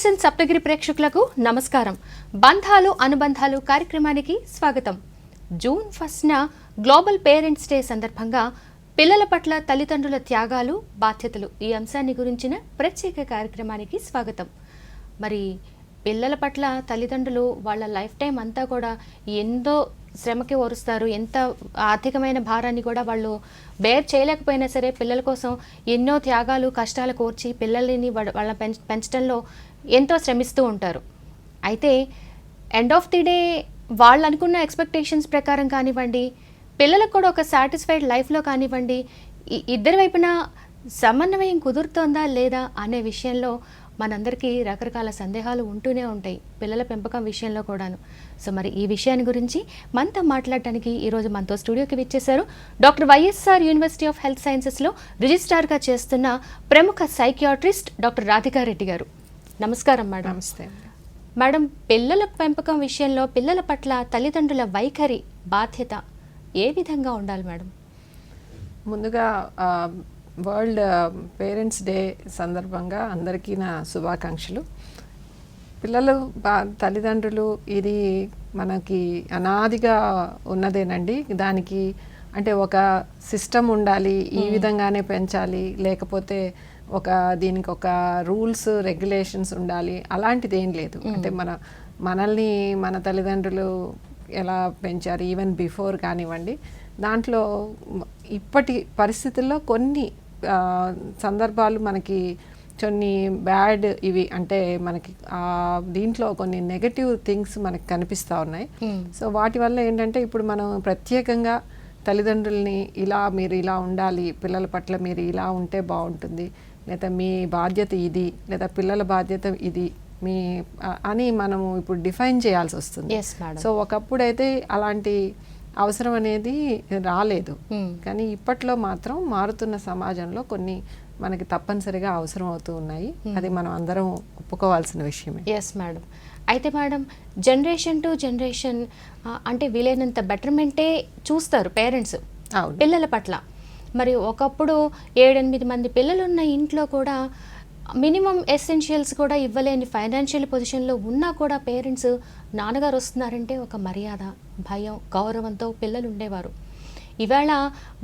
దూరదర్శన్ సప్తగిరి ప్రేక్షకులకు నమస్కారం. బంధాలు అనుబంధాలు కార్యక్రమానికి స్వాగతం. జూన్ ఫస్ట్న గ్లోబల్ పేరెంట్స్ డే సందర్భంగా పిల్లల పట్ల తల్లిదండ్రుల త్యాగాలు బాధ్యతలు ఈ అంశాన్ని గురించిన ప్రత్యేక కార్యక్రమానికి స్వాగతం. మరి పిల్లల పట్ల తల్లిదండ్రులు వాళ్ళ లైఫ్ టైం అంతా కూడా ఎంతో శ్రమకి ఓరుస్తారు ఎంత ఆర్థికమైన భారాన్ని కూడా వాళ్ళు బేర్ చేయలేకపోయినా సరే పిల్లల కోసం ఎన్నో త్యాగాలు కష్టాలు కోర్చి పిల్లల్ని వాళ్ళ వాళ్ళ పెంచ పెంచడంలో ఎంతో శ్రమిస్తూ ఉంటారు. అయితే ఎండ్ ఆఫ్ ది డే వాళ్ళు అనుకున్న ఎక్స్పెక్టేషన్స్ ప్రకారం కానివ్వండి పిల్లలకు కూడా ఒక సాటిస్ఫైడ్ లైఫ్లో కానివ్వండి ఇద్దరి వైపున సమన్వయం కుదురుతోందా లేదా అనే విషయంలో మనందరికీ రకరకాల సందేహాలు ఉంటూనే ఉంటాయి పిల్లల పెంపకం విషయంలో కూడాను. సో మరి ఈ విషయాన్ని గురించి మనతో మాట్లాడటానికి ఈరోజు మనతో స్టూడియోకి విచ్చేశారు doctor YSR university of health సైన్సెస్లో రిజిస్ట్రార్గా చేస్తున్న ప్రముఖ సైకియాట్రిస్ట్ డాక్టర్ రాధికారెడ్డి గారు. నమస్కారం మేడం. నమస్తే మేడం పిల్లల పెంపకం విషయంలో పిల్లల పట్ల తల్లిదండ్రుల వైఖరి బాధ్యత ఏ విధంగా ఉండాలి మేడం? ముందుగా వరల్డ్ పేరెంట్స్ డే సందర్భంగా అందరికీ నా శుభాకాంక్షలు. పిల్లలు తల్లిదండ్రులు ఇది మనకి అనాదిగా ఉన్నదేనండి. దానికి అంటే ఒక సిస్టమ్ ఉండాలి ఈ విధంగానే పెంచాలి. లేకపోతే ఒక దీనికి ఒక రూల్స్ రెగ్యులేషన్స్ ఉండాలి. అలాంటిది ఏం లేదు. అంటే మన మనల్ని మన తల్లిదండ్రులు ఎలా పెంచారు? ఈవెన్ బిఫోర్ కానివ్వండి. దాంట్లో ఇప్పటి పరిస్థితుల్లో కొన్ని సందర్భాలు మనకి కొన్ని బ్యాడ్ ఇవి. అంటే మనకి దీంట్లో కొన్ని నెగటివ్ థింగ్స్ మనకి కనిపిస్తూ ఉన్నాయి. సో వాటి వల్ల ఏంటంటే ఇప్పుడు మనం ప్రత్యేకంగా తల్లిదండ్రుల్ని ఇలా మీరు ఇలా ఉండాలి పిల్లల పట్ల మీరు ఇలా ఉంటే బాగుంటుంది. లేదా మీ బాధ్యత ఇది లేదా పిల్లల బాధ్యత ఇది మీ అని మనము ఇప్పుడు డిఫైన్ చేయాల్సి వస్తుంది. సో ఒకప్పుడైతే అలాంటి అవసరం అనేది రాలేదు. Hmm. కానీ ఇప్పట్లో మాత్రం మారుతున్న సమాజంలో కొన్ని మనకి తప్పనిసరిగా అవసరం అవుతూ ఉన్నాయి. అది మనం అందరం ఒప్పుకోవాల్సిన విషయమే. ఎస్ మేడం అయితే మేడం జనరేషన్ టు జనరేషన్ అంటే వీలైనంత బెటర్మెంటే చూస్తారు పేరెంట్స్ పిల్లల పట్ల. మరి ఒకప్పుడు ఏడెనిమిది మంది పిల్లలు ఉన్న ఇంట్లో కూడా మినిమం ఎసెన్షియల్స్ కూడా ఇవ్వలేని ఫైనాన్షియల్ పొజిషన్లో ఉన్నా కూడా పేరెంట్స్ నాన్నగారు వస్తున్నారంటే ఒక మర్యాద భయం గౌరవంతో పిల్లలు ఉండేవారు. ఇవాళ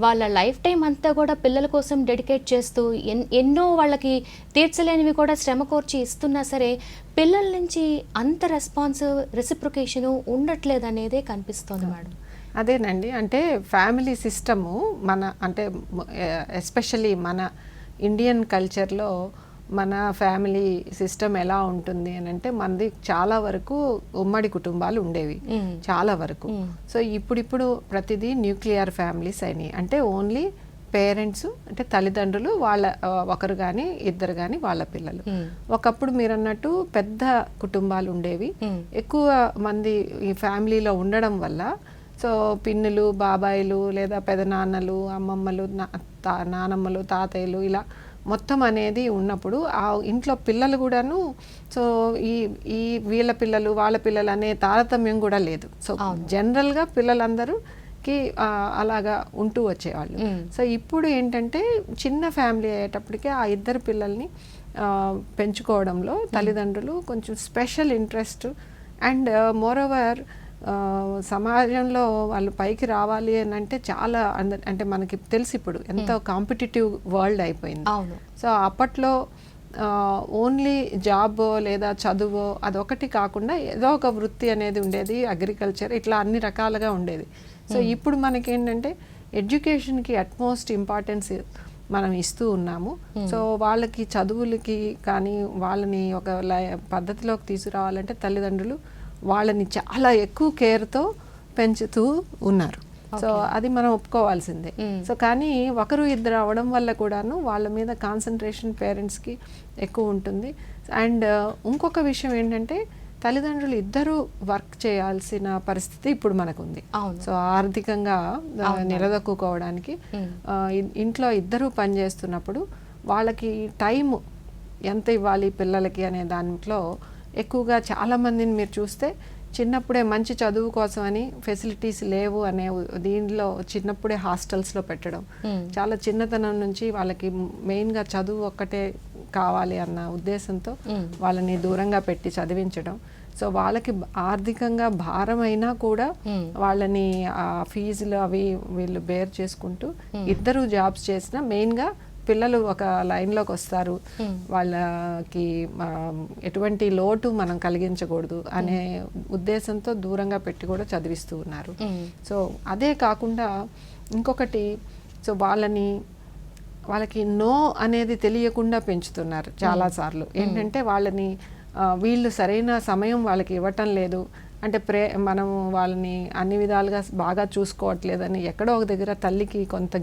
వాళ్ళ లైఫ్ టైం అంతా కూడా పిల్లల కోసం డెడికేట్ చేస్తూ ఎన్ ఎన్నో వాళ్ళకి తీర్చలేనివి కూడా శ్రమ కోర్చి ఇస్తున్నా సరే పిల్లల నుంచి అంత రెస్పాన్స్ రెసిప్రికేషను ఉండట్లేదు అనేదే కనిపిస్తోంది మేడం. అదేనండి అంటే ఫ్యామిలీ సిస్టము మన అంటే ఎస్పెషల్లీ మన ఇండియన్ కల్చర్లో మన ఫ్యామిలీ సిస్టమ్ ఎలా ఉంటుంది అని అంటే మనది చాలా వరకు ఉమ్మడి కుటుంబాలు ఉండేవి. చాలా వరకు. సో ఇప్పుడిప్పుడు ప్రతిదీ న్యూక్లియర్ ఫ్యామిలీస్ అయినాయి అంటే ఓన్లీ పేరెంట్స్ అంటే తల్లిదండ్రులు వాళ్ళ ఒకరు కానీ ఇద్దరు కానీ వాళ్ళ పిల్లలు. ఒకప్పుడు మీరు అన్నట్టు పెద్ద కుటుంబాలు ఉండేవి. ఎక్కువ మంది ఈ ఫ్యామిలీలో ఉండడం వల్ల సో పిన్నులు బాబాయిలు లేదా పెదనాన్నలు అమ్మమ్మలు నా- తా- నానమ్మలు తాతయ్యలు ఇలా మొత్తం అనేది ఉన్నప్పుడు ఆ ఇంట్లో పిల్లలు కూడాను సో ఈ ఈ వీళ్ళ పిల్లలు వాళ్ళ పిల్లలు అనే తారతమ్యం కూడా లేదు. సో జనరల్గా పిల్లలందరూకి ఆ, అలాగా ఉంటూ వచ్చేవాళ్ళు. సో ఇప్పుడు ఏంటంటే చిన్న ఫ్యామిలీ అయ్యేటప్పటికే ఆ ఇద్దరు పిల్లల్ని పెంచుకోవడంలో తల్లిదండ్రులు కొంచెం special interest and more over సమాజంలో వాళ్ళు పైకి రావాలి అని అంటే చాలా అంద- అంటే మనకి తెలిసి ఇప్పుడు ఎంతో కాంపిటేటివ్ వరల్డ్ అయిపోయింది. సో అప్పట్లో ఓన్లీ జాబ్ లేదా చదువు అదొకటి కాకుండా ఏదో ఒక వృత్తి అనేది ఉండేది అగ్రికల్చర్ ఇట్లా అన్ని రకాలుగా ఉండేది. సో ఇప్పుడు మనకి ఏంటంటే ఎడ్యుకేషన్కి అట్మోస్ట్ ఇంపార్టెన్స్ మనం ఇస్తూ ఉన్నాము. సో వాళ్ళకి చదువులకి కానీ వాళ్ళని ఒక పద్ధతిలోకి తీసుకురావాలంటే తల్లిదండ్రులు వాళ్ళని చాలా ఎక్కువ కేర్తో పెంచుతూ ఉన్నారు. సో అది మనం ఒప్పుకోవాల్సిందే. సో కానీ ఒకరు ఇద్దరు అవడం వల్ల కూడాను వాళ్ళ మీద కాన్సన్ట్రేషన్ పేరెంట్స్కి ఎక్కువ ఉంటుంది. అండ్ ఇంకొక విషయం ఏంటంటే తల్లిదండ్రులు ఇద్దరూ వర్క్ చేయాల్సిన పరిస్థితి ఇప్పుడు మనకుంది. సో ఆర్థికంగా ఆ, నిలదొక్కుకోవడానికి ఇ- ఇంట్లో ఇద్దరూ పనిచేస్తున్నప్పుడు వాళ్ళకి టైం ఎంత ఇవ్వాలి పిల్లలకి అనే దాంట్లో ఎక్కువగా చాలా మందిని మీరు చూస్తే చిన్నప్పుడే మంచి చదువు కోసం అని ఫెసిలిటీస్ లేవు అనే దీనిలో చిన్నప్పుడే హాస్టల్స్లో పెట్టడం మ్మ్. చాలా చిన్నతనం నుంచి వాళ్ళకి మెయిన్గా చదువు ఒక్కటే కావాలి అన్న ఉద్దేశంతో మ్మ్. వాళ్ళని దూరంగా పెట్టి చదివించడం సో వాళ్ళకి ఆర్థికంగా భారమైనా కూడా మ్మ్. వాళ్ళని ఆ ఫీజులు అవి వీళ్ళు బేర్ చేసుకుంటూ ఇద్దరు జాబ్స్ చేసినా మెయిన్గా పిల్లలు ఒక లైన్లోకి వస్తారు. వాళ్ళకి ఆ, ఎటువంటి లోటు మనం కలిగించకూడదు అనే ఉద్దేశంతో దూరంగా పెట్టి కూడా చదివిస్తూ ఉన్నారు. మ్మ్. సో అదే కాకుండా ఇంకొకటి సో వాళ్ళని వాళ్ళకి నో అనేది తెలియకుండా పెంచుతున్నారు చాలాసార్లు ఏంటంటే వాళ్ళని వీళ్ళు సరైన సమయం వాళ్ళకి ఇవ్వటం లేదు. అంటే ప్రే మనం వాళ్ళని అన్ని విధాలుగా బాగా చూసుకోవట్లేదని ఎక్కడో ఒక దగ్గర తల్లికి కొంత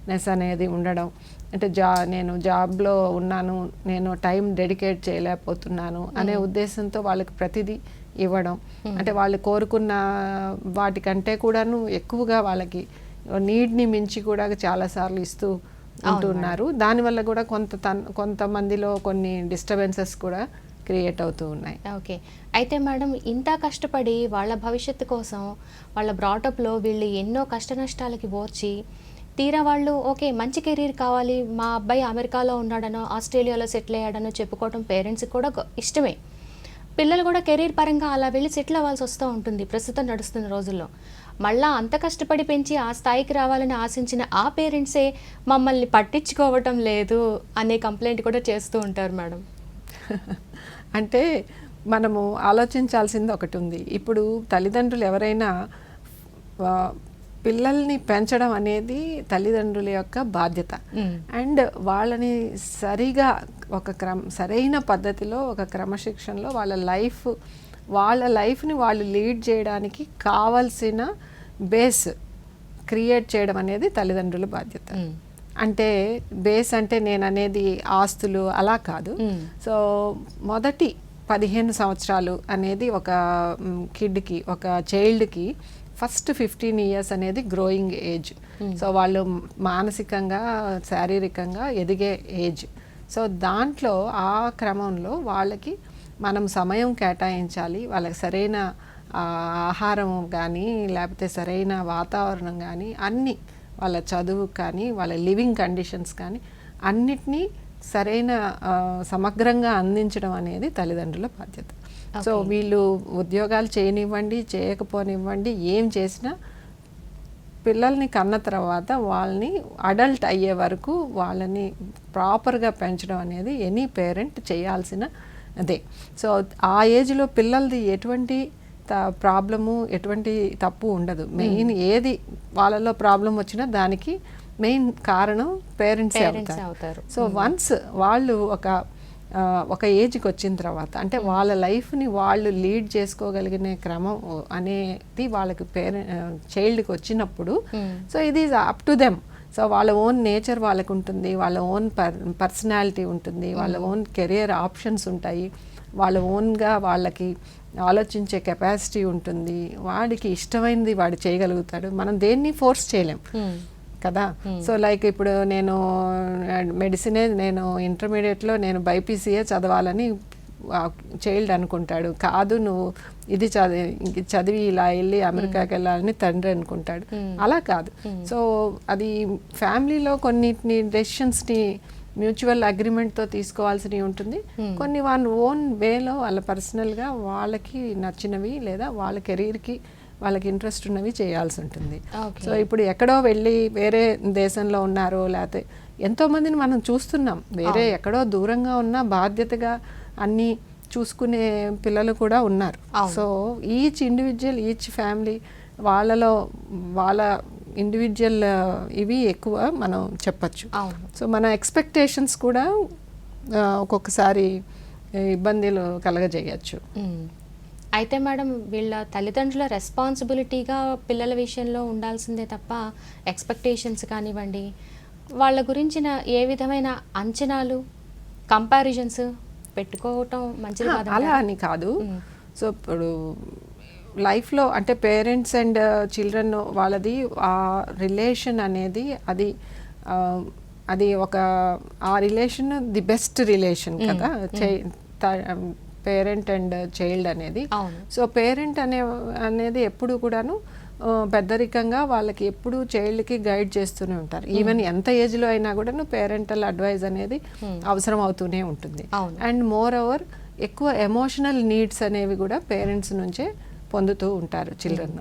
గిల్టీనెస్ అనేది ఉండడం. అంటే జా నేను జాబ్లో ఉన్నాను నేను టైం డెడికేట్ చేయలేకపోతున్నాను అనే ఉద్దేశంతో వాళ్ళకి ప్రతిదీ ఇవ్వడం. అంటే వాళ్ళు కోరుకున్న వాటికంటే కూడాను ఎక్కువగా వాళ్ళకి నీడ్ని మించి కూడా చాలాసార్లు ఇస్తూ ఉంటున్నారు. దానివల్ల కూడా కొంత తన్ కొంతమందిలో కొన్ని డిస్టర్బెన్సెస్ కూడా క్రియేట్ అవుతూ ఉన్నాయి. ఓకే. అయితే మేడం ఇంత కష్టపడి వాళ్ళ భవిష్యత్తు కోసం వాళ్ళ బ్రాటప్లో వీళ్ళు ఎన్నో కష్ట నష్టాలకి ఓర్చి తీరా వాళ్ళు ఓకే మంచి కెరీర్ కావాలి మా అబ్బాయి అమెరికాలో ఉన్నాడనో ఆస్ట్రేలియాలో సెటిల్ అయ్యాడనో చెప్పుకోవడం పేరెంట్స్కి కూడా ఇష్టమే. పిల్లలు కూడా కెరీర్ పరంగా అలా వెళ్ళి సెటిల్ అవ్వాల్సి వస్తూ ఉంటుంది ప్రస్తుతం నడుస్తున్న రోజుల్లో. మళ్ళా అంత కష్టపడి పెంచి ఆ స్థాయికి రావాలని ఆశించిన ఆ పేరెంట్సే మమ్మల్ని పట్టించుకోవటం లేదు అనే కంప్లైంట్ కూడా చేస్తూ ఉంటారు మేడం. అంటే మనము ఆలోచించాల్సింది ఒకటి ఉంది. ఇప్పుడు తల్లిదండ్రులు ఎవరైనా పిల్లల్ని పెంచడం అనేది తల్లిదండ్రుల యొక్క బాధ్యత. అండ్ వాళ్ళని సరిగా ఒక క్రమ సరైన పద్ధతిలో ఒక క్రమశిక్షణలో వాళ్ళ లైఫ్ వాళ్ళ లైఫ్ని వాళ్ళు లీడ్ చేయడానికి కావలసిన బేస్ క్రియేట్ చేయడం అనేది తల్లిదండ్రుల బాధ్యత. అంటే బేస్ అంటే నేను అనేది ఆస్తులు అలా కాదు. సో మొదటి పదిహేను సంవత్సరాలు అనేది ఒక కిడ్కి ఒక చైల్డ్కి ఫస్ట్ ఫిఫ్టీన్ ఇయర్స్ అనేది గ్రోయింగ్ ఏజ్. సో వాళ్ళు మానసికంగా శారీరకంగా ఎదిగే ఏజ్. సో దాంట్లో ఆ క్రమంలో వాళ్ళకి మనం సమయం కేటాయించాలి. వాళ్ళకి సరైన ఆహారం కానీ లేకపోతే సరైన వాతావరణం కానీ అన్నీ వాళ్ళ చదువు కానీ వాళ్ళ లివింగ్ కండిషన్స్ కానీ అన్నిటినీ సరైన సమగ్రంగా అందించడం అనేది తల్లిదండ్రుల బాధ్యత. సో వీళ్ళు ఉద్యోగాలు చేయనివ్వండి చేయకపోనివ్వండి ఏం చేసినా పిల్లల్ని కన్న తర్వాత వాళ్ళని అడల్ట్ అయ్యే వరకు వాళ్ళని ప్రాపర్గా పెంచడం అనేది ఎనీ పేరెంట్ చేయాల్సిన అదే సో ఆ ఏజ్లో పిల్లలది ఎటువంటి ప్రాబ్లము ఎటువంటి తప్పు ఉండదు. మెయిన్ ఏది వాళ్ళలో ప్రాబ్లం వచ్చినా దానికి మెయిన్ కారణం పేరెంట్స్ అవుతారు. సో వన్స్ వాళ్ళు ఒక ఒక ఏజ్కి వచ్చిన తర్వాత అంటే వాళ్ళ లైఫ్ని వాళ్ళు లీడ్ చేసుకోగలిగిన క్రమం అనేది వాళ్ళకి పేరెంట్ చైల్డ్కి వచ్చినప్పుడు సో ఇది అప్ టు దెమ్ సో వాళ్ళ ఓన్ నేచర్ వాళ్ళకు ఉంటుంది వాళ్ళ ఓన్ పర్ పర్సనాలిటీ ఉంటుంది వాళ్ళ ఓన్ కెరియర్ ఆప్షన్స్ ఉంటాయి వాళ్ళ ఓన్గా వాళ్ళకి ఆలోచించే కెపాసిటీ ఉంటుంది వాడికి ఇష్టమైనది వాడు చేయగలుగుతాడు మనం దేన్ని ఫోర్స్ చేయలేం. కదా? సో లైక్ ఇప్పుడు నేను మెడిసినే నేను ఇంటర్మీడియట్లో నేను బైపీసీఏ చదవాలని చైల్డ్ అనుకుంటాడు. కాదు నువ్వు ఇది చదివి చదివి ఇలా వెళ్ళి అమెరికాకి వెళ్ళాలని తండ్రి అనుకుంటాడు. అలా కాదు. సో అది ఫ్యామిలీలో కొన్నిటిని డెసిషన్స్ని మ్యూచువల్ అగ్రిమెంట్తో తీసుకోవాల్సినవి ఉంటుంది. కొన్ని వాళ్ళ ఓన్ వేలో వాళ్ళ పర్సనల్గా వాళ్ళకి నచ్చినవి లేదా వాళ్ళ కెరీర్కి వాళ్ళకి ఇంట్రెస్ట్ ఉన్నవి చేయాల్సి ఉంటుంది. సో ఇప్పుడు ఎక్కడో వెళ్ళి వేరే దేశంలో ఉన్నారు లేకపోతే ఎంతో మందిని మనం చూస్తున్నాం. వేరే ఎక్కడో దూరంగా ఉన్న బాధ్యతగా అన్ని చూసుకునే పిల్లలు కూడా ఉన్నారు. So each individual each family వాళ్ళలో వాళ్ళ ఇండివిజువల్ ఇవి ఎక్కువ మనం చెప్పచ్చు. సో మన ఎక్స్పెక్టేషన్స్ కూడా ఆ, ఒక్కొక్కసారి ఇబ్బందులు కలగజేయచ్చు. అయితే మేడం వీళ్ళ తల్లిదండ్రుల రెస్పాన్సిబిలిటీగా పిల్లల విషయంలో ఉండాల్సిందే తప్ప ఎక్స్పెక్టేషన్స్ కానివ్వండి వాళ్ళ గురించిన ఏ విధమైన అంచనాలు కంపారిజన్స్ పెట్టుకోవటం మంచిది కాదు అలా అని కాదు. సో ఇప్పుడు లైఫ్లో అంటే పేరెంట్స్ అండ్ చిల్డ్రన్ వాళ్ళది ఆ రిలేషన్ అనేది అది అది ఒక ఆ రిలేషన్ ది బెస్ట్ రిలేషన్ కదా. పేరెంట్ అండ్ చైల్డ్ అనేది. సో పేరెంట్ అనే అనేది ఎప్పుడు కూడాను పెద్దరికంగా వాళ్ళకి ఎప్పుడు చైల్డ్కి గైడ్ చేస్తూనే ఉంటారు. ఈవెన్ ఎంత ఏజ్లో అయినా కూడా పేరెంటల్ అడ్వైజ్ అనేది అవసరం అవుతూనే ఉంటుంది. అండ్ మోర్ ఓవర్ ఎక్కువ ఎమోషనల్ నీడ్స్ అనేవి కూడా పేరెంట్స్ నుంచే పొందుతూ ఉంటారు చిల్డ్రన్.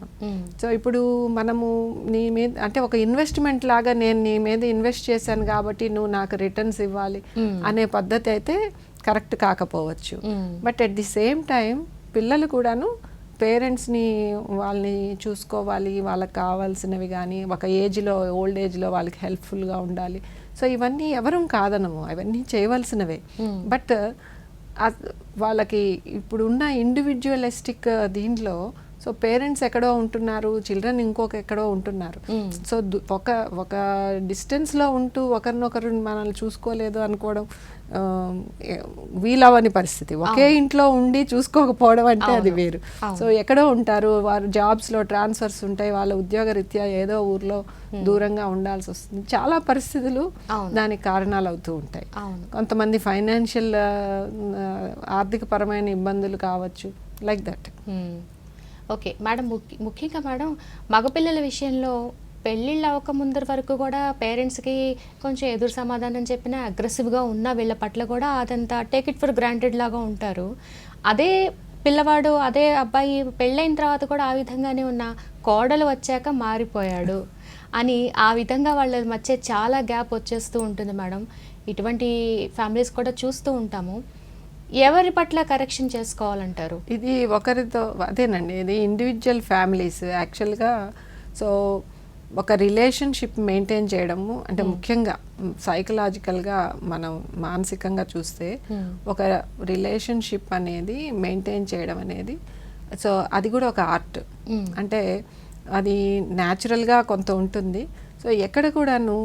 సో ఇప్పుడు మనము నీ మీద అంటే ఒక ఇన్వెస్ట్మెంట్ లాగా నేను నీ మీద ఇన్వెస్ట్ చేశాను కాబట్టి నువ్వు నాకు రిటర్న్స్ ఇవ్వాలి అనే పద్ధతి అయితే కరెక్ట్ కాకపోవచ్చు. But at the same time పిల్లలు కూడాను పేరెంట్స్ని వాళ్ళని చూసుకోవాలి వాళ్ళకి కావాల్సినవి కానీ ఒక ఏజ్లో ఓల్డ్ ఏజ్లో వాళ్ళకి హెల్ప్ఫుల్గా ఉండాలి. సో ఇవన్నీ ఎవరం కాదనము అవన్నీ చేయవలసినవే. బట్ వాళ్ళకి ఇప్పుడున్న ఇండివిజువలిస్టిక్ దీంట్లో సో పేరెంట్స్ ఎక్కడో ఉంటున్నారు చిల్డ్రన్ ఇంకొక ఎక్కడో ఉంటున్నారు. సో దు- ఒక ఒక డిస్టెన్స్లో ఉంటూ ఒకరినొకరు మనల్ని చూసుకోలేదు అనుకోవడం వీలవని పరిస్థితి. ఒకే ఇంట్లో ఉండి చూసుకోకపోవడం అంటే అది వేరు. సో ఎక్కడో ఉంటారు వారు జాబ్స్లో ట్రాన్స్ఫర్స్ ఉంటాయి వాళ్ళ ఉద్యోగ రీత్యా ఏదో ఊర్లో దూరంగా ఉండాల్సి వస్తుంది. చాలా పరిస్థితులు. దానికి కారణాలు అవుతూ ఉంటాయి. కొంతమంది ఫైనాన్షియల్ ఆర్థిక పరమైన ఇబ్బందులు కావచ్చు లైక్ దట్. ఓకే. మేడం ముఖ్యంగా మేడం మగపిల్లల విషయంలో పెళ్ళిళ్ళు అవ్వక ముందర వరకు కూడా పేరెంట్స్కి కొంచెం ఎదురు సమాధానం చెప్పిన అగ్రెసివ్గా ఉన్న వీళ్ళ పట్ల కూడా అదంతా టేక్ ఇట్ ఫర్ గ్రాంటెడ్ లాగా ఉంటారు. అదే పిల్లవాడు అదే అబ్బాయి పెళ్ళైన తర్వాత కూడా ఆ విధంగానే ఉన్న కోడలు వచ్చాక మారిపోయాడు అని ఆ విధంగా వాళ్ళ మధ్య చాలా గ్యాప్ వచ్చేస్తూ ఉంటుంది మేడం. ఇటువంటి ఫ్యామిలీస్ కూడా చూస్తూ ఉంటాము. ఎవరి పట్ల కరెక్షన్ చేసుకోవాలంటారు? ఇది ఒకరితో అదేనండి ఇది ఇండివిజువల్ ఫ్యామిలీస్ యాక్చువల్గా సో ఒక రిలేషన్షిప్ మెయింటైన్ చేయడము అంటే ముఖ్యంగా సైకలాజికల్గా మనం మానసికంగా చూస్తే ఒక రిలేషన్షిప్ అనేది మెయింటైన్ చేయడం అనేది సో అది కూడా ఒక ఆర్ట్ అంటే అది న్యాచురల్గా కొంత ఉంటుంది. సో ఎక్కడ కూడాను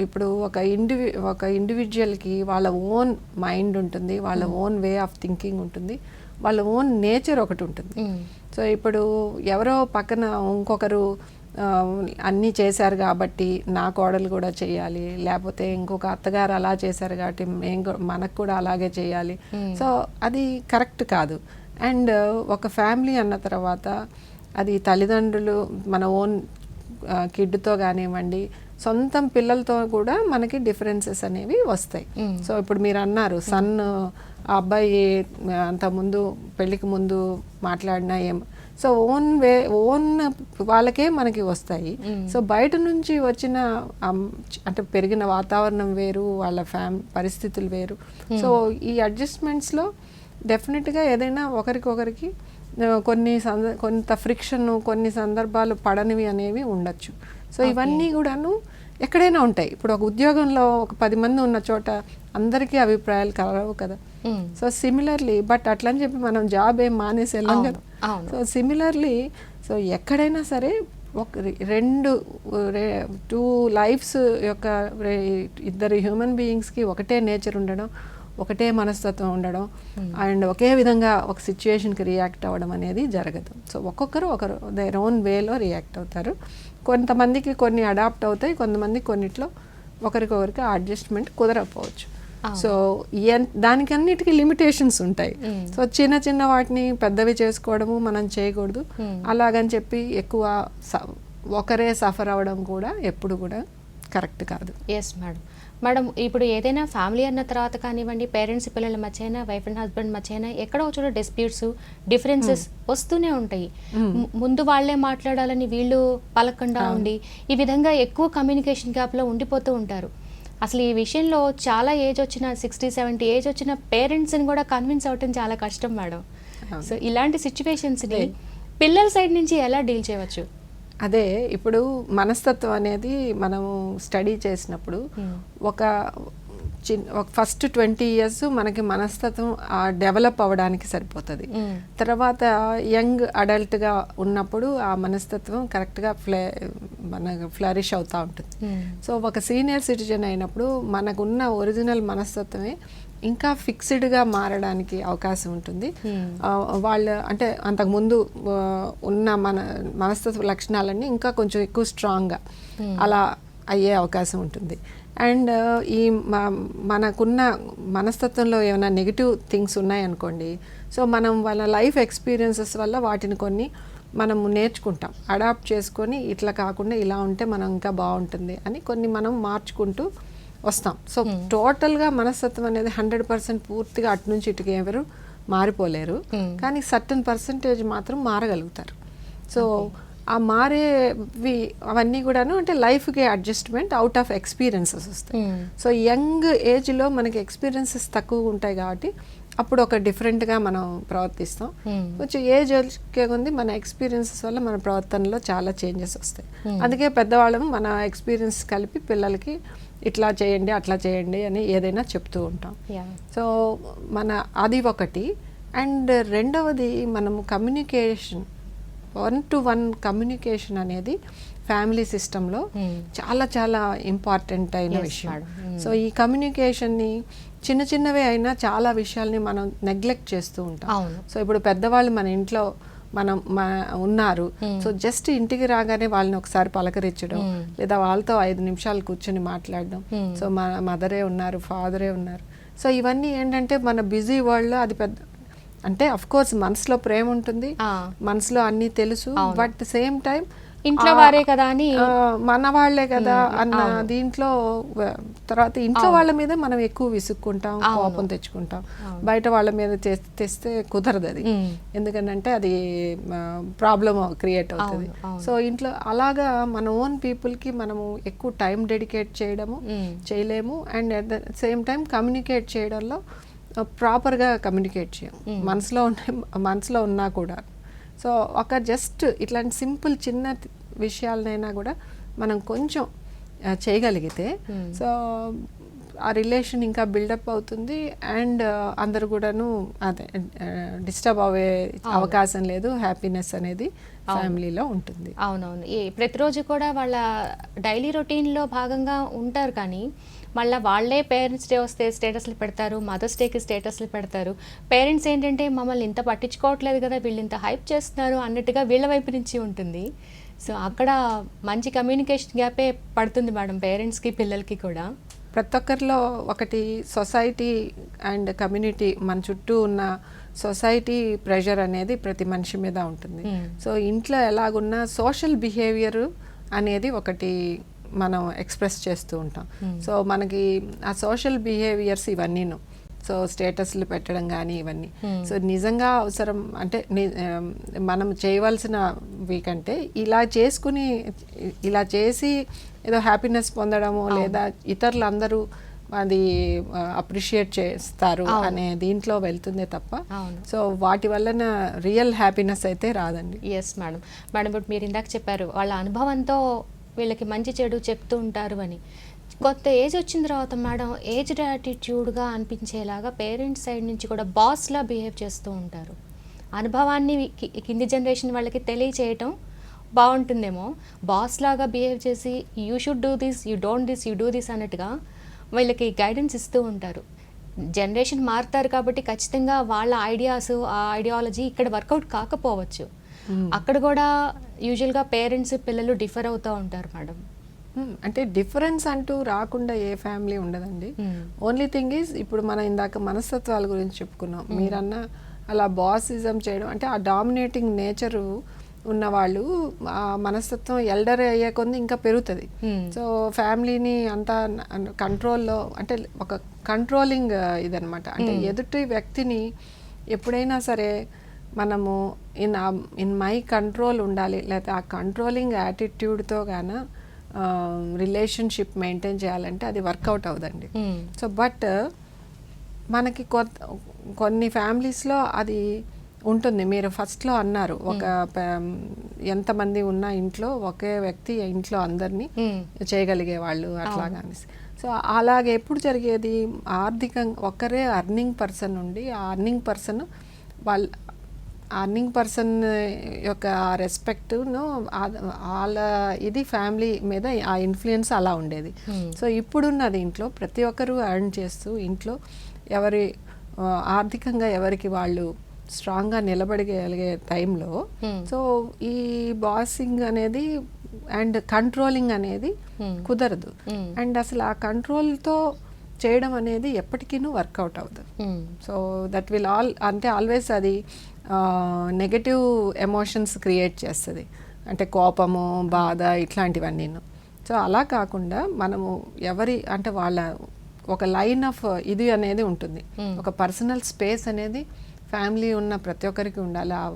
ఇప్పుడు ఒక ఇండివి ఒక ఇండివిజువల్కి వాళ్ళ ఓన్ మైండ్ ఉంటుంది వాళ్ళ ఓన్ వే ఆఫ్ థింకింగ్ ఉంటుంది వాళ్ళ ఓన్ నేచర్ ఒకటి ఉంటుంది. మ్మ్. సో ఇప్పుడు ఎవరో పక్కన ఇంకొకరు అన్నీ చేశారు కాబట్టి నా కోడలు కూడా చేయాలి లేకపోతే ఇంకొక అత్తగారు అలా చేశారు కాబట్టి మేం కూ- మనకు కూడా అలాగే చేయాలి. సో అది కరెక్ట్ కాదు. అండ్ ఒక ఫ్యామిలీ అన్న తర్వాత అది తల్లిదండ్రులు మన ఓన్ కిడ్తో కానివ్వండి సొంతం పిల్లలతో కూడా మనకి డిఫరెన్సెస్ అనేవి వస్తాయి. సో ఇప్పుడు మీరు అన్నారు సన్ ఆ అబ్బాయి అంత ముందు పెళ్ళికి ముందు మాట్లాడినా ఏం సో ఓన్ వే ఓన్ వాళ్ళకే మనకి వస్తాయి. సో బయట నుంచి వచ్చిన అంటే పెరిగిన వాతావరణం వేరు వాళ్ళ ఫ్యామ్ పరిస్థితులు వేరు. సో ఈ అడ్జస్ట్మెంట్స్లో డెఫినెట్గా ఏదైనా ఒకరికొకరికి కొన్ని సంద కొంత ఫ్రిక్షన్ కొన్ని సందర్భాలు పడనివి అనేవి ఉండొచ్చు. సో ఇవన్నీ కూడాను ఎక్కడైనా ఉంటాయి. ఇప్పుడు ఒక ఉద్యోగంలో ఒక పది మంది ఉన్న చోట అందరికీ అభిప్రాయాలు కలగవు కదా. సో సిమిలర్లీ బట్ అట్లని చెప్పి మనం జాబ్ ఏం మానేసి వెళ్ళాం కదా. సో సిమిలర్లీ సో ఎక్కడైనా సరే ఒక రెండు టూ లైఫ్స్ యొక్క ఇద్దరు హ్యూమన్ బీయింగ్స్కి ఒకటే నేచర్ ఉండడం ఒకటే మనస్తత్వం ఉండడం అండ్ ఒకే విధంగా ఒక సిచ్యుయేషన్కి రియాక్ట్ అవ్వడం అనేది జరగదు. సో ఒక్కొక్కరు ఒకరు దేర్ ఓన్ వేలో రియాక్ట్ అవుతారు. కొంతమందికి కొన్ని అడాప్ట్ అవుతాయి కొంతమంది కొన్నిట్లో ఒకరికొకరికి అడ్జస్ట్మెంట్ కుదరకపోవచ్చు. సో ఎన్ దానికి అన్నిటికీ లిమిటేషన్స్ ఉంటాయి. సో చిన్న చిన్న వాటిని పెద్దవి చేసుకోవడము మనం చేయకూడదు. అలాగని చెప్పి ఎక్కువ ఒకరే సఫర్ అవ్వడం కూడా ఎప్పుడు కూడా కరెక్ట్ కాదు. ఎస్ మేడం మేడం ఇప్పుడు ఏదైనా ఫ్యామిలీ అన్న తర్వాత కానివ్వండి పేరెంట్స్ పిల్లల మధ్య అయినా వైఫ్ అండ్ హస్బెండ్ మధ్య అయినా ఎక్కడో చోట డిస్ప్యూట్స్ డిఫరెన్సెస్ వస్తూనే ఉంటాయి. ము- ముందు వాళ్ళే మాట్లాడాలని వీళ్ళు పలకుండా ఉండి ఈ విధంగా ఎక్కువ కమ్యూనికేషన్ గ్యాప్లో ఉండిపోతూ ఉంటారు. అసలు ఈ విషయంలో చాలా ఏజ్ వచ్చిన సిక్స్టీ సెవెంటీ ఏజ్ వచ్చిన పేరెంట్స్ని కూడా కన్విన్స్ అవ్వటం చాలా కష్టం మేడం. సో ఇలాంటి సిచ్యువేషన్స్ని పిల్లల సైడ్ నుంచి ఎలా డీల్ చేయవచ్చు? అదే ఇప్పుడు మనస్తత్వం అనేది మనము స్టడీ చేసినప్పుడు ఒక చిన్ ఒక ఫస్ట్ ట్వంటీ ఇయర్స్ మనకి మనస్తత్వం డెవలప్ అవ్వడానికి సరిపోతుంది మ్మ్. తర్వాత యంగ్ అడల్ట్గా ఉన్నప్పుడు ఆ మనస్తత్వం కరెక్ట్గా ఫ్లే మన ఫ్లరిష్ అవుతూ ఉంటుంది మ్మ్. సో ఒక సీనియర్ సిటిజన్ అయినప్పుడు మనకున్న ఒరిజినల్ మనస్తత్వమే ఇంకా ఫిక్స్డ్గా మారడానికి అవకాశం ఉంటుంది. ఆ, వాళ్ళు అంటే అంతకుముందు ఉన్న మన మనస్తత్వ లక్షణాలన్నీ ఇంకా కొంచెం ఎక్కువ స్ట్రాంగ్గా అలా అయ్యే అవకాశం ఉంటుంది. అండ్ ఈ మనకున్న మనస్తత్వంలో ఏమైనా నెగిటివ్ థింగ్స్ ఉన్నాయనుకోండి సో మనం వాళ్ళ లైఫ్ ఎక్స్పీరియన్సెస్ వల్ల వాటిని కొన్ని మనము నేర్చుకుంటాం. అడాప్ట్ చేసుకొని ఇట్లా కాకుండా ఇలా ఉంటే మనం ఇంకా బాగుంటుంది అని కొన్ని మనం మార్చుకుంటూ వస్తాం. సో టోటల్గా మనస్తత్వం అనేది హండ్రెడ్ పర్సెంట్ పూర్తిగా అటు నుంచి ఇటుకి ఎవరు మారిపోలేరు. కానీ సర్టన్ పర్సంటేజ్ మాత్రం మారగలుగుతారు. సో ఆ మారేవి అవన్నీ కూడాను అంటే లైఫ్కి అడ్జస్ట్మెంట్ అవుట్ ఆఫ్ ఎక్స్పీరియన్సెస్ వస్తాయి. Hmm. సో యంగ్ ఏజ్లో మనకి ఎక్స్పీరియన్సెస్ తక్కువ ఉంటాయి కాబట్టి అప్పుడు ఒక డిఫరెంట్గా మనం ప్రవర్తిస్తాం. Hmm. కొంచెం ఏజ్ వచ్చే ఉంది మన ఎక్స్పీరియన్సెస్ వల్ల మన ప్రవర్తనలో చాలా చేంజెస్ వస్తాయి. అందుకే పెద్దవాళ్ళం మన ఎక్స్పీరియన్స్ కలిపి పిల్లలకి ఇట్లా చేయండి అట్లా చేయండి అని ఏదైనా చెప్తూ ఉంటాం సో మన అది ఒకటి అండ్ రెండవది మనము communication one to one communication అనేది ఫ్యామిలీ సిస్టంలో Hmm. చాలా చాలా ఇంపార్టెంట్ అయిన విషయం madam. Hmm. సో ఈ కమ్యూనికేషన్ని చిన్న చిన్నవే అయినా చాలా విషయాల్ని మనం నెగ్లెక్ట్ చేస్తూ ఉంటాం సో ఇప్పుడు పెద్దవాళ్ళు మన ఇంట్లో మనం ఉన్నారు Hmm. సో జస్ట్ ఇంటికి రాగానే వాళ్ళని ఒకసారి పలకరించడం Hmm. లేదా వాళ్ళతో ఐదు నిమిషాలు కూర్చొని మాట్లాడడం Hmm. సో మన మదరే ఉన్నారు ఫాదరే ఉన్నారు సో ఇవన్నీ ఏంటంటే మన బిజీ వరల్డ్లో అది పెద్ద అంటే అఫ్ కోర్స్ మనసులో ప్రేమ ఉంటుంది. మనసులో అన్నీ తెలుసు. బట్ సేమ్ టైం ఇంట్లో వారే కదా అని మన వాళ్ళే కదా. అన్న. దీంట్లో తర్వాత ఇంట్లో వాళ్ళ మీద మనం ఎక్కువ విసుక్కుంటాం. కోపం తెచ్చుకుంటాం. బయట వాళ్ళ మీద తెస్తే కుదరదు అది. ఎందుకంటే అది ప్రాబ్లం క్రియేట్ అవుతుంది. సో ఇంట్లో అలాగా మన ఓన్ పీపుల్కి మనము ఎక్కువ టైం డెడికేట్ చేయడము. చేయలేము and at the same time communicate చేయడంలో ప్రాపర్గా కమ్యూనికేట్ చేయం మనసులో ఉన్న మనసులో ఉన్నా కూడా సో ఒక జస్ట్ ఇట్లాంటి సింపుల్ చిన్న విషయాలనైనా కూడా మనం కొంచెం చేయగలిగితే Hmm. సో ఆ రిలేషన్ ఇంకా బిల్డప్ అవుతుంది అండ్ అందరు కూడాను అదే డిస్టర్బ్ అవ్వే అవకాశం లేదు హ్యాపీనెస్ అనేది ఫ్యామిలీలో ఉంటుంది. అవునవును. ప్రతిరోజు కూడా వాళ్ళ డైలీ రొటీన్లో భాగంగా ఉంటారు కానీ మళ్ళీ వాళ్ళే పేరెంట్స్ డే వస్తే స్టేటస్లు పెడతారు మదర్స్ డేకి స్టేటస్లు పెడతారు. పేరెంట్స్ ఏంటంటే మమ్మల్ని ఇంత పట్టించుకోవట్లేదు కదా వీళ్ళు ఇంత హైప్ చేస్తున్నారు అన్నట్టుగా వీళ్ళ వైపు నుంచి ఉంటుంది. సో అక్కడ మంచి కమ్యూనికేషన్ గ్యాపే పడుతుంది మేడం పేరెంట్స్కి పిల్లలకి కూడా. ప్రతి ఒక్కరిలో ఒకటి సొసైటీ అండ్ కమ్యూనిటీ మన చుట్టూ ఉన్న సొసైటీ ప్రెషర్ అనేది ప్రతి మనిషి మీద ఉంటుంది. Hmm. సో ఇంట్లో ఎలాగున్నా సోషల్ బిహేవియర్ అనేది ఒకటి మనం ఎక్స్ప్రెస్ చేస్తూ ఉంటాం. Hmm. సో మనకి ఆ సోషల్ బిహేవియర్స్ ఇవన్నీను. సో స్టేటస్లు పెట్టడం కానీ ఇవన్నీ. Hmm. సో నిజంగా అవసరం అంటే మనం చేయవలసిన వీకంటే ఇలా చేసుకుని ఇలా చేసి ఏదో హ్యాపీనెస్ పొందడము లేదా ఇతరులు అందరూ అది అప్రిషియేట్ చేస్తారు. అనే దీంట్లో వెళ్తుందే తప్ప సో వాటి వలన రియల్ హ్యాపీనెస్ అయితే రాదండి. ఎస్ మేడం మేడం ఇప్పుడు మీరు ఇందాక చెప్పారు వాళ్ళ అనుభవంతో వీళ్ళకి మంచి చెడు చెప్తూ ఉంటారు అని. కొత్త ఏజ్ వచ్చిన తర్వాత మేడం ఏజ్డ్ యాటిట్యూడ్గా అనిపించేలాగా పేరెంట్స్ సైడ్ నుంచి కూడా బాస్లా బిహేవ్ చేస్తూ ఉంటారు. అనుభవాన్ని కింది జనరేషన్ వాళ్ళకి తెలియచేయటం బాగుంటుందేమో. బాస్ లాగా బిహేవ్ చేసి you should do this you don't this you do this అన్నట్టుగా వీళ్ళకి గైడెన్స్ ఇస్తూ ఉంటారు. జనరేషన్ మారుతారు కాబట్టి ఖచ్చితంగా వాళ్ళ ఐడియాస్ ఆ ఐడియాలజీ ఇక్కడ వర్కౌట్ కాకపోవచ్చు. అక్కడ కూడా యూజువల్గా పేరెంట్స్ పిల్లలు డిఫర్ అవుతూ ఉంటారు మేడం Hmm, అంటే డిఫరెన్స్ అంటూ రాకుండా ఏ ఫ్యామిలీ ఉండదండి. ఓన్లీ థింగ్ ఈజ్ ఇప్పుడు మనం ఇందాక మనస్తత్వాల గురించి చెప్పుకున్నాం. మీరన్న అలా బాసిజం చేయడం అంటే ఆ డామినేటింగ్ నేచరు ఉన్నవాళ్ళు ఆ మనస్తత్వం ఎల్డర్ అయ్యే కొద్ది ఇంకా పెరుగుతుంది. Hmm. సో ఫ్యామిలీని అంతా కంట్రోల్లో అంటే ఒక కంట్రోలింగ్ ఇదనమాట అంటే ఎదుటి వ్యక్తిని ఎప్పుడైనా సరే మనము ఇన్ ఇన్ మై కంట్రోల్ ఉండాలి. లేకపోతే ఆ కంట్రోలింగ్ యాటిట్యూడ్తో గాన రిలేషన్షిప్ మెయింటైన్ చేయాలంటే అది వర్కౌట్ అవ్వదండి Hmm. సో బట్ మనకి కొత్త కొన్ని ఫ్యామిలీస్లో అది ఉంటుంది. మీరు ఫస్ట్లో అన్నారు. ఒక ప- ఎంతమంది ఉన్న ఇంట్లో ఒకే వ్యక్తి ఇంట్లో అందరినీ Hmm. చేయగలిగే వాళ్ళు అట్లాగా అనేసి సో అలాగే ఎప్పుడు జరిగేది? ఆర్థికంగా ఒక్కరే అర్నింగ్ పర్సన్ ఉండి ఆ అర్నింగ్ పర్సన్ వాళ్ళ అర్నింగ్ పర్సన్ యొక్క రెస్పెక్ట్ను వాళ్ళ ఇది ఫ్యామిలీ మీద ఆ ఇన్ఫ్లుయెన్స్ అలా ఉండేది Hmm. సో ఇప్పుడున్నది ఇంట్లో ప్రతి ఒక్కరూ ఎర్న్ చేస్తూ ఇంట్లో ఎవరి ఆర్థికంగా ఎవరికి వాళ్ళు స్ట్రాంగ్గా నిలబడగలిగే టైంలో Hmm. సో ఈ బాసింగ్ అనేది అండ్ కంట్రోలింగ్ అనేది Hmm. కుదరదు Hmm. అండ్ అసలు ఆ కంట్రోల్తో చేయడం అనేది ఎప్పటికీ వర్కౌట్ అవ్వదు. సో దట్ విల్ ఆల్ అంటే ఆల్వేస్ అది నెగటివ్ ఎమోషన్స్ క్రియేట్ చేస్తుంది. అంటే కోపము బాధ ఇట్లాంటివన్నీ సో అలా కాకుండా మనము ఎవరి అంటే వాళ్ళ ఒక లైన్ ఆఫ్ ఇది అనేది ఉంటుంది. ఒక పర్సనల్ స్పేస్ అనేది ఫ్యామిలీ ఉన్న ప్రతి ఒక్కరికి ఉండాలి. ఆ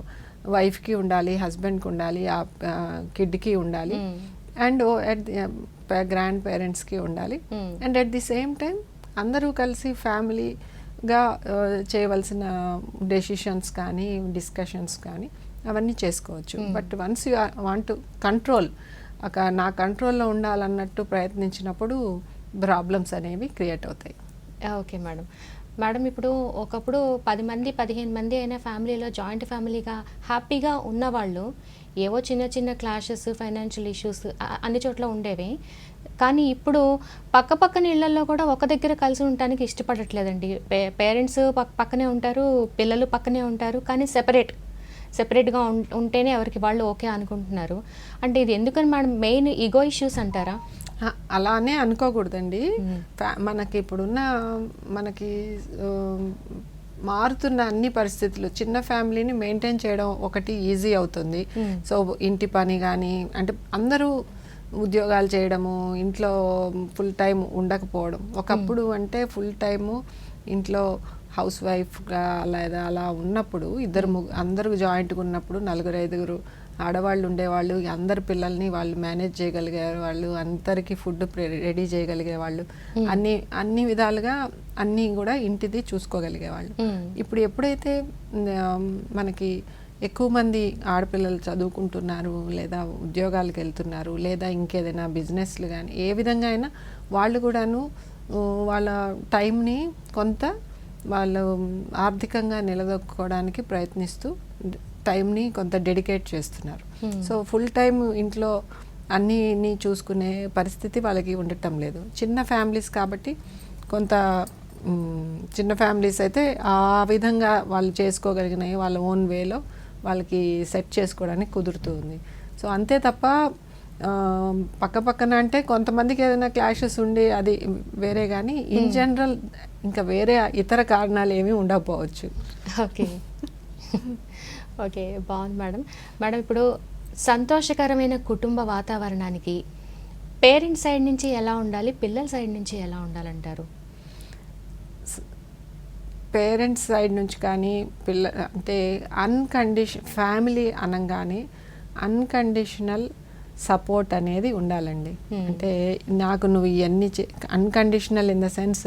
వైఫ్కి ఉండాలి హస్బెండ్కి ఉండాలి ఆ కిడ్కి ఉండాలి. అండ్ అట్ గ్రాండ్ పేరెంట్స్కి ఉండాలి. And at the same time అందరూ కలిసి ఫ్యామిలీగా చేయవలసిన డెసిషన్స్ కానీ డిస్కషన్స్ కానీ అవన్నీ చేసుకోవచ్చు. But once you want control ఒక నా కంట్రోల్లో ఉండాలన్నట్టు ప్రయత్నించినప్పుడు ప్రాబ్లమ్స్ అనేవి క్రియేట్ అవుతాయి. Okay madam. మేడం ఇప్పుడు ఒకప్పుడు పది మంది పదిహేను మంది అయిన ఫ్యామిలీలో జాయింట్ ఫ్యామిలీగా హ్యాపీగా ఉన్నవాళ్ళు ఏవో చిన్న చిన్న క్లాషెస్ ఫైనాన్షియల్ ఇష్యూస్ అన్ని చోట్ల ఉండేవి. కానీ ఇప్పుడు పక్క పక్కన ఇళ్ళలో కూడా ఒక దగ్గర కలిసి ఉండటానికి ఇష్టపడట్లేదండి. పే పేరెంట్స్ పక్ పక్కనే ఉంటారు పిల్లలు పక్కనే ఉంటారు కానీ సెపరేట్ సెపరేట్గా ఉం- ఉంటేనే ఎవరికి వాళ్ళు ఓకే అనుకుంటున్నారు. అంటే ఇది ఎందుకని మేడం? మెయిన్ ఈగో ఇష్యూస్ అంటారా? అలానే అనుకోకూడదండి. మనకి ఇప్పుడున్న మనకి మారుతున్న అన్ని పరిస్థితులు చిన్న ఫ్యామిలీని మెయింటైన్ చేయడం ఒకటి ఈజీ అవుతుంది. సో ఇంటి పని కానీ అంటే అందరూ ఉద్యోగాలు చేయడము ఇంట్లో ఫుల్ టైం ఉండకపోవడం. ఒకప్పుడు అంటే ఫుల్ టైము ఇంట్లో హౌస్ వైఫ్గా లేదా అలా ఉన్నప్పుడు ఇద్దరు ముగ్గు అందరూ జాయింట్గా ఉన్నప్పుడు నలుగురు ఐదుగురు ఆడవాళ్ళు ఉండేవాళ్ళు అందరి పిల్లల్ని వాళ్ళు మేనేజ్ చేయగలిగే వాళ్ళు అందరికీ ఫుడ్ రెడీ చేయగలిగే వాళ్ళు అన్ని అన్ని విధాలుగా అన్నీ కూడా ఇంటిది చూసుకోగలిగే వాళ్ళు. ఇప్పుడు ఎప్పుడైతే మనకి ఎక్కువ మంది ఆడపిల్లలు చదువుకుంటున్నారు లేదా ఉద్యోగాలకు వెళ్తున్నారు లేదా ఇంకేదైనా బిజినెస్లు కానీ ఏ విధంగా అయినా వాళ్ళు కూడాను వాళ్ళ టైంని కొంత వాళ్ళు ఆర్థికంగా నిలదొక్కుకోవడానికి ప్రయత్నిస్తూ టైంని కొంత డెడికేట్ చేస్తున్నారు. సో ఫుల్ టైం ఇంట్లో అన్నీ చూసుకునే పరిస్థితి వాళ్ళకి ఉండటం లేదు. చిన్న ఫ్యామిలీస్ కాబట్టి కొంత చిన్న ఫ్యామిలీస్ అయితే ఆ విధంగా వాళ్ళు చేసుకోగలిగినవి వాళ్ళ ఓన్ వేలో వాళ్ళకి సెట్ చేసుకోవడానికి కుదురుతుంది సో అంతే తప్ప పక్క పక్కన అంటే కొంతమందికి ఏదైనా క్లాషెస్ ఉండి అది వేరే కానీ ఇన్ జనరల్ ఇంకా వేరే ఇతర కారణాలు ఏమీ ఉండకపోవచ్చు. ఓకే. ఓకే బాగుంది మేడం. మేడం ఇప్పుడు సంతోషకరమైన కుటుంబ వాతావరణానికి పేరెంట్స్ సైడ్ నుంచి ఎలా ఉండాలి పిల్లల సైడ్ నుంచి ఎలా ఉండాలంటారు? పేరెంట్స్ సైడ్ నుంచి కానీ పిల్ల అంటే అన్కండిషన్ ఫ్యామిలీ అనగానే అన్కండిషనల్ సపోర్ట్ అనేది ఉండాలండి. అంటే నాకు నువ్వు ఇవన్నీ అన్కండిషనల్ ఇన్ ద సెన్స్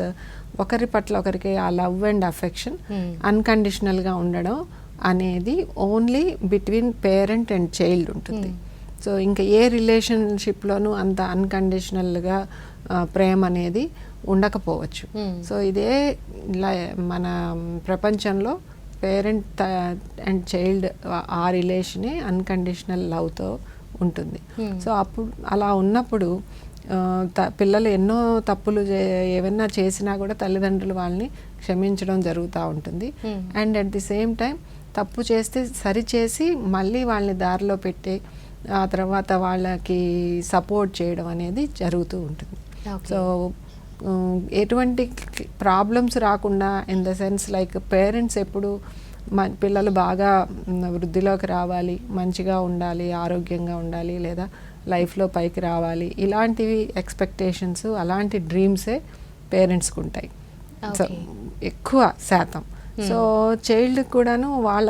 ఒకరి పట్ల ఒకరికి ఆ లవ్ అండ్ అఫెక్షన్ Hmm. అన్కండిషనల్గా ఉండడం అనేది only between parent and child ఉంటుంది. సో ఇంకా ఏ రిలేషన్షిప్లోనూ అంత అన్కండిషనల్గా ప్రేమ అనేది ఉండకపోవచ్చు Hmm. సో ఇదే మన ప్రపంచంలో పేరెంట్ అండ్ చైల్డ్ ఆ రిలేషనే అన్కండిషనల్ లవ్తో ఉంటుంది Hmm. సో అప్పుడు అలా ఉన్నప్పుడు పిల్లలు ఎన్నో తప్పులు ఏవైనా చేసినా కూడా తల్లిదండ్రులు వాళ్ళని క్షమించడం జరుగుతూ ఉంటుంది Hmm. And at the same time తప్పు చేస్తే సరిచేసి మళ్ళీ వాళ్ళని దారిలో పెట్టి ఆ తర్వాత వాళ్ళకి సపోర్ట్ చేయడం అనేది జరుగుతూ ఉంటుంది. సో ఎటువంటి ప్రాబ్లమ్స్ రాకుండా in the sense like parents ఎప్పుడు మ పిల్లలు బాగా వృద్ధిలోకి రావాలి మంచిగా ఉండాలి ఆరోగ్యంగా ఉండాలి లేదా లైఫ్లో పైకి రావాలి ఇలాంటివి ఎక్స్పెక్టేషన్స్ అలాంటి డ్రీమ్సే పేరెంట్స్కి ఉంటాయి. సో. ఎక్కువ శాతం. సో చైల్డ్ కూడాను వాళ్ళ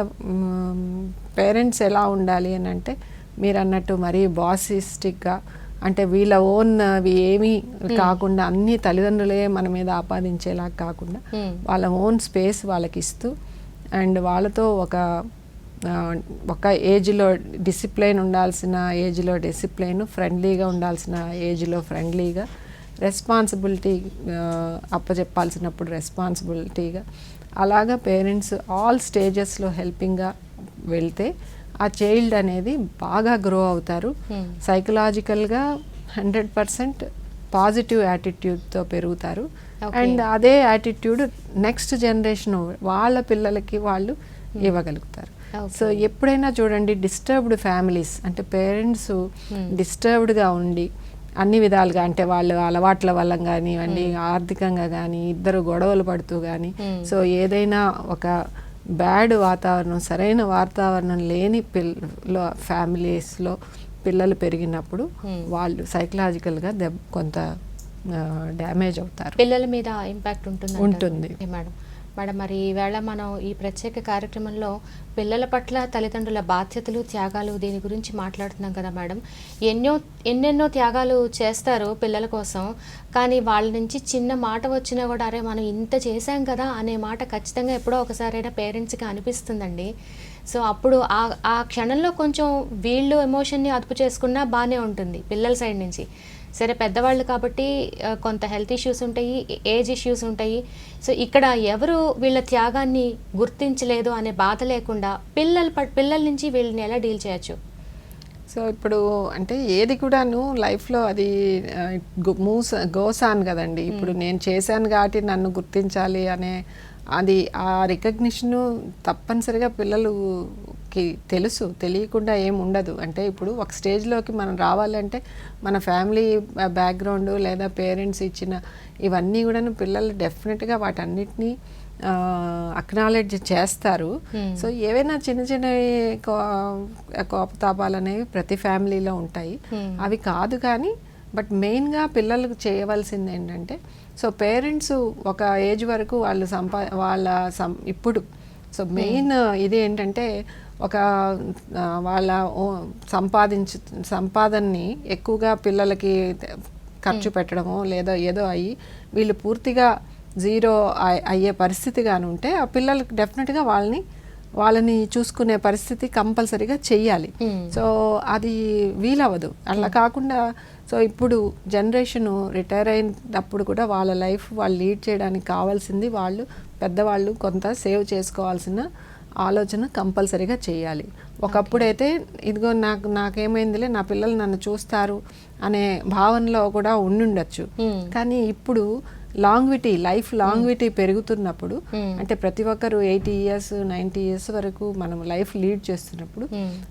పేరెంట్స్ ఎలా ఉండాలి అని అంటే మీరు అన్నట్టు మరీ బాసిస్టిక్గా అంటే వీళ్ళ ఓన్ అవి ఏమీ కాకుండా అన్ని తల్లిదండ్రులే మన మీద ఆపాదించేలా కాకుండా Hmm. వాళ్ళ ఓన్ స్పేస్ వాళ్ళకి ఇస్తూ అండ్ వాళ్ళతో ఒక ఒక ఏజ్లో డిసిప్లైన్ ఉండాల్సిన ఏజ్లో డిసిప్లైన్ ఫ్రెండ్లీగా ఉండాల్సిన ఏజ్లో ఫ్రెండ్లీగా రెస్పాన్సిబిలిటీ అప్పచెప్పాల్సినప్పుడు రెస్పాన్సిబిలిటీగా అలాగా పేరెంట్స్ ఆల్ స్టేజెస్లో హెల్పింగ్గా వెళ్తే ఆ చైల్డ్ అనేది బాగా గ్రో అవుతారు. Hmm. సైకలాజికల్గా హండ్రెడ్ పర్సెంట్ పాజిటివ్ యాటిట్యూడ్తో పెరుగుతారు. అండ్ అదే యాటిట్యూడ్ నెక్స్ట్ జనరేషన్ వాళ్ళ పిల్లలకి వాళ్ళు ఇవ్వగలుగుతారు. Okay. సో ఎప్పుడైనా చూడండి డిస్టర్బ్డ్ ఫ్యామిలీస్ అంటే పేరెంట్స్ డిస్టర్బ్డ్గా ఉండి అన్ని విధాలుగా అంటే వాళ్ళు అలవాట్ల వల్ల కానివ్వండి ఆర్థికంగా కానీ ఇద్దరు గొడవలు పడుతూ కానీ సో ఏదైనా ఒక బ్యాడ్ వాతావరణం సరైన వాతావరణం లేని పిల్ల ఫ్యామిలీస్లో పిల్లలు పెరిగినప్పుడు వాళ్ళు సైకలాజికల్గా దెబ్బ కొంత డ్యామేజ్ అవుతారు. పిల్లల మీద ఇంపాక్ట్ ఉంటుంది. ఉంటుంది. మేడం? మేడం మరి ఈవేళ మనం ఈ ప్రత్యేక కార్యక్రమంలో పిల్లల పట్ల తల్లిదండ్రుల బాధ్యతలు త్యాగాలు దీని గురించి మాట్లాడుతున్నాం కదా మేడం. ఎన్నో ఎన్నెన్నో త్యాగాలు చేస్తారు పిల్లల కోసం కానీ వాళ్ళ నుంచి చిన్న మాట వచ్చినా కూడా అరే మనం ఇంత చేశాం కదా అనే మాట ఖచ్చితంగా ఎప్పుడో ఒకసారైనా పేరెంట్స్కి అనిపిస్తుందండి. సో అప్పుడు ఆ ఆ క్షణంలో కొంచెం వీళ్ళు ఎమోషన్ని అదుపు చేసుకున్నా బాగానే ఉంటుంది పిల్లల సైడ్ నుంచి. సరే పెద్దవాళ్ళు కాబట్టి కొంత హెల్త్ ఇష్యూస్ ఉంటాయి ఏజ్ ఇష్యూస్ ఉంటాయి. సో ఇక్కడ ఎవరు వీళ్ళ త్యాగాన్ని గుర్తించలేదు అనే బాధ లేకుండా పిల్లల పిల్లల నుంచి వీళ్ళని ఎలా డీల్ చేయొచ్చు? సో ఇప్పుడు అంటే ఏది కూడాను లైఫ్లో అది మూస్ గోసాన్ కదండి. ఇప్పుడు నేను చేశాను కాబట్టి నన్ను గుర్తించాలి అనే అది ఆ రికగ్నిషన్ తప్పనిసరిగా పిల్లలుకి తెలుసు తెలియకుండా ఏం ఉండదు. అంటే ఇప్పుడు ఒక స్టేజ్లోకి మనం రావాలంటే మన ఫ్యామిలీ బ్యాక్గ్రౌండ్ లేదా పేరెంట్స్ ఇచ్చిన ఇవన్నీ కూడాను పిల్లలు డెఫినెట్గా వాటన్నిటినీ అక్నాలెడ్జ్ చేస్తారు. సో ఏవైనా చిన్న చిన్నవి కో- కోపతాపాలు అనేవి ప్రతి ఫ్యామిలీలో ఉంటాయి. అవి కాదు కానీ బట్ మెయిన్గా పిల్లలకు చేయవలసింది ఏంటంటే సో పేరెంట్స్ ఒక ఏజ్ వరకు వాళ్ళు సంపా వాళ్ళ సం ఇప్పుడు. సో మెయిన్ ఇది ఏంటంటే ఒక వాళ్ళ సంపాదించు సంపాదనని ఎక్కువగా పిల్లలకి ఖర్చు పెట్టడమో లేదా ఏదో అయ్యి వీళ్ళు పూర్తిగా జీరో అయ్- అయ్యే పరిస్థితి కానీ ఉంటే ఆ పిల్లలకు డెఫినెట్గా వాళ్ళని వాళ్ళని చూసుకునే పరిస్థితి కంపల్సరీగా చెయ్యాలి. సో అది వీలవ్వదు. అట్లా కాకుండా సో ఇప్పుడు జనరేషన్ రిటైర్ అయినప్పుడు కూడా వాళ్ళ లైఫ్ వాళ్ళు లీడ్ చేయడానికి కావాల్సింది వాళ్ళు పెద్దవాళ్ళు కొంత సేవ్ చేసుకోవాల్సిన ఆలోచన కంపల్సరీగా చేయాలి. ఒకప్పుడైతే ఇదిగో నాకు నాకేమైందిలే నా పిల్లలు నన్ను చూస్తారు అనే భావనలో కూడా ఉండుండొచ్చు. కానీ ఇప్పుడు లాంగ్విటీ లైఫ్ లాంగ్విటీ పెరుగుతున్నప్పుడు అంటే ప్రతి ఒక్కరు ఎయిటీ ఇయర్స్ నైంటీ ఇయర్స్ వరకు మనం లైఫ్ లీడ్ చేస్తున్నప్పుడు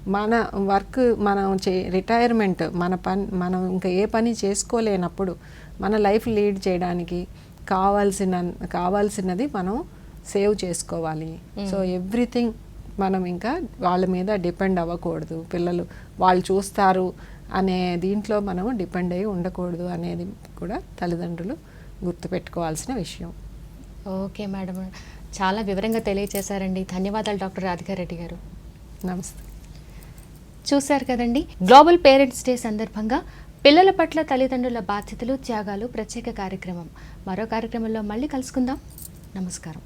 మన వర్క్ మనం చే రిటైర్మెంట్ మన పని మనం ఇంకా ఏ పని చేసుకోలేనప్పుడు మన లైఫ్ లీడ్ చేయడానికి కావాల్సిన కావాల్సినది మనం సేవ్ చేసుకోవాలి. సో ఎవ్రీథింగ్ మనం ఇంకా వాళ్ళ మీద డిపెండ్ అవ్వకూడదు. పిల్లలు వాళ్ళు చూస్తారు అనే దీంట్లో మనం డిపెండ్ అయ్యి ఉండకూడదు అనేది కూడా తల్లిదండ్రులు గుర్తుపెట్టుకోవాల్సిన విషయం. Okay madam. చాలా వివరంగా తెలియజేశారండి ధన్యవాదాలు డాక్టర్ రాధికారెడ్డి గారు. నమస్తే. చూశారు కదండి గ్లోబల్ పేరెంట్స్ డే సందర్భంగా పిల్లల పట్ల తల్లిదండ్రుల బాధ్యతలు త్యాగాలు ప్రత్యేక కార్యక్రమం. మరో కార్యక్రమంలో మళ్ళీ కలుసుకుందాం. నమస్కారం.